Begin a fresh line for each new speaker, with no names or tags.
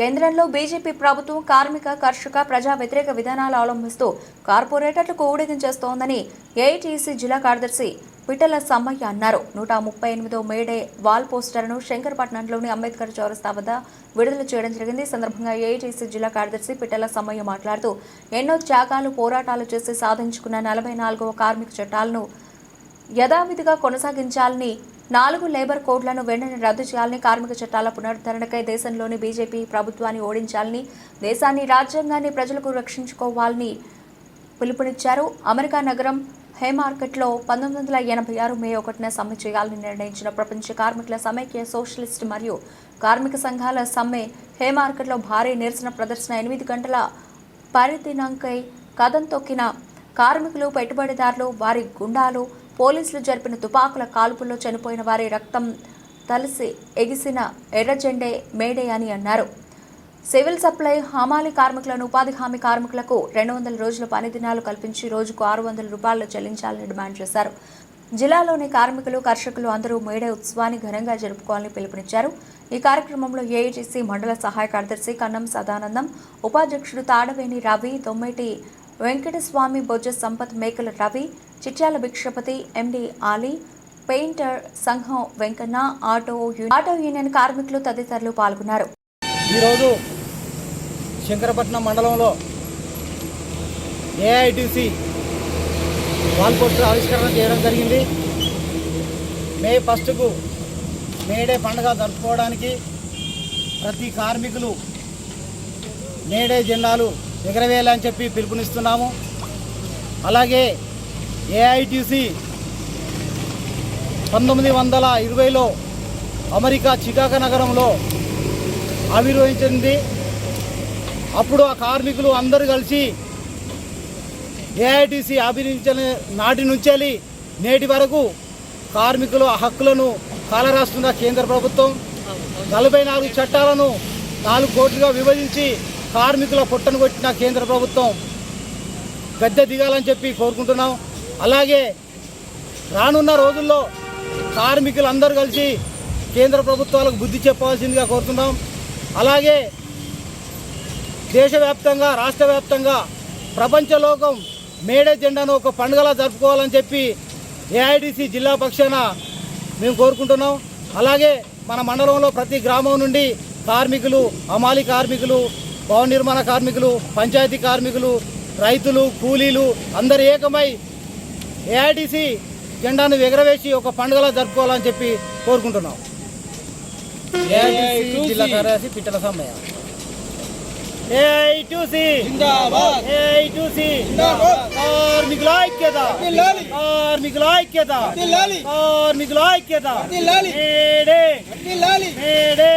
కేంద్రంలో బీజేపీ ప్రభుత్వం కార్మిక కర్షక ప్రజా వ్యతిరేక విధానాలు అవలంబిస్తూ కార్పొరేటర్లకు ఊడిగించేస్తోందని ఏఐటీసీ జిల్లా కార్యదర్శి పిట్టల సమ్మయ్య అన్నారు. నూట ముప్పై ఎనిమిదో మేడే వాల్ పోస్టర్ను శంకరపట్నంలోని అంబేద్కర్ చౌరస్తా వద్ద విడుదల చేయడం జరిగింది. ఈ సందర్భంగా ఏఐటీసీ జిల్లా కార్యదర్శి పిట్టల సమ్మయ్య మాట్లాడుతూ ఎన్నో త్యాగాలు పోరాటాలు చేసి సాధించుకున్న నలభై నాలుగవ కార్మిక చట్టాలను యథావిధిగా కొనసాగించాలని నాలుగు లేబర్ కోడ్లను వెంటనే రద్దు చేయాలని కార్మిక చట్టాల పునరుద్ధరణకై దేశంలోని బీజేపీ ప్రభుత్వాన్ని ఓడించాలని దేశాన్ని రాజ్యాంగాన్ని ప్రజలకు రక్షించుకోవాలని పిలుపునిచ్చారు. అమెరికా నగరం హే మార్కెట్లో పంతొమ్మిది వందల ఎనభై ఆరు మే ఒకటిన సమ్మె చేయాలని నిర్ణయించిన ప్రపంచ కార్మికుల సమైక్య సోషలిస్ట్ మరియు కార్మిక సంఘాల సమ్మె హే మార్కెట్లో భారీ నిరసన ప్రదర్శన ఎనిమిది గంటల పరిదినాంకై కథం తొక్కిన కార్మికులు పెట్టుబడిదారులు వారి గుండాలు పోలీసులు జరిపిన తుపాకుల కాల్పుల్లో చనిపోయిన వారి రక్తం తలసి ఎగిసిన ఎర్ర జెండే మేడే అని అన్నారు. సివిల్ సప్లై హమాలి కార్మికులను ఉపాధి హామీ కార్మికులకు రెండు వందల రోజుల పని దినాలు కల్పించి రోజుకు ఆరు వందల రూపాయలు చెల్లించాలని డిమాండ్ చేశారు. జిల్లాలోని కార్మికులు కర్షకులు అందరూ మేడే ఉత్సవాన్ని ఘనంగా జరుపుకోవాలని పిలుపునిచ్చారు. ఈ కార్యక్రమంలో ఏఐటీసీ మండల సహాయ కార్యదర్శి కన్నం సదానందం ఉపాధ్యక్షుడు తాడవేణి రవి తొమ్మిటి వెంకటస్వామి బొజ్జ సంపత్ మేకల రవి చిట్యాల భిక్షపతి ఎండి ఆలీ పెయింటర్ సంఘం వెంకన్న ఆటో ఆటో యూనియన్ కార్మికులు తదితరులు పాల్గొన్నారు.
ఈరోజు శంకరపట్నం మండలంలో ఏఐటిసి వాల్ పోస్టర్ ఆవిష్కరణ చేయడం జరిగింది. మే ఫస్ట్కు మేడే పండుగ జరుపుకోవడానికి ప్రతి కార్మికులు మేడే జెండాలు ఎగరవేయాలని చెప్పి పిలుపునిస్తున్నాము. అలాగే ఏఐటిసి పంతొమ్మిది వందల ఇరవైలో అమెరికా చికాగో నగరంలో ఆవిర్వహించింది అప్పుడు ఆ కార్మికులు అందరూ కలిసి ఏఐటీసీ ఆవిర్భించిన నాటి నుంచి నేటి వరకు కార్మికుల హక్కులను కాలరాస్తున్న కేంద్ర ప్రభుత్వం నలభై నాలుగు చట్టాలను నాలుగు కోట్లుగా విభజించి కార్మికుల పొట్టను కొట్టిన కేంద్ర ప్రభుత్వం గద్దె దిగాలని చెప్పి కోరుకుంటున్నాం. అలాగే రానున్న రోజుల్లో కార్మికులందరూ కలిసి కేంద్ర ప్రభుత్వాలకు బుద్ధి చెప్పవలసిందిగా కోరుతున్నాం. అలాగే దేశవ్యాప్తంగా రాష్ట్ర వ్యాప్తంగా ప్రపంచలోకం మేడే జెండాను ఒక పండుగలా జరుపుకోవాలని చెప్పి ఏఐడిసి జిల్లా పక్షాన మేము కోరుకుంటున్నాం. అలాగే మన మండలంలో ప్రతి గ్రామం నుండి కార్మికులు అమాలి కార్మికులు భవన నిర్మాణ కార్మికులు పంచాయతీ కార్మికులు రైతులు కూలీలు అందరు ఏకమై ఏఐడిసి జెండాను ఎగరవేసి ఒక పండుగలా జరుపుకోవాలని చెప్పి కోరుకుంటున్నాం. ఏఐటిసి జిల్లా కార్యదర్శి పిట్టల సమ్మయ్య ఏఐటిసి
జిందాబాద్.
ఏఐటిసి
జిందాబాద్.
కార్మికుల ఐక్యత. కార్మికుల ఐక్యత. కార్మికుల ఐక్యత. May Day. May Day.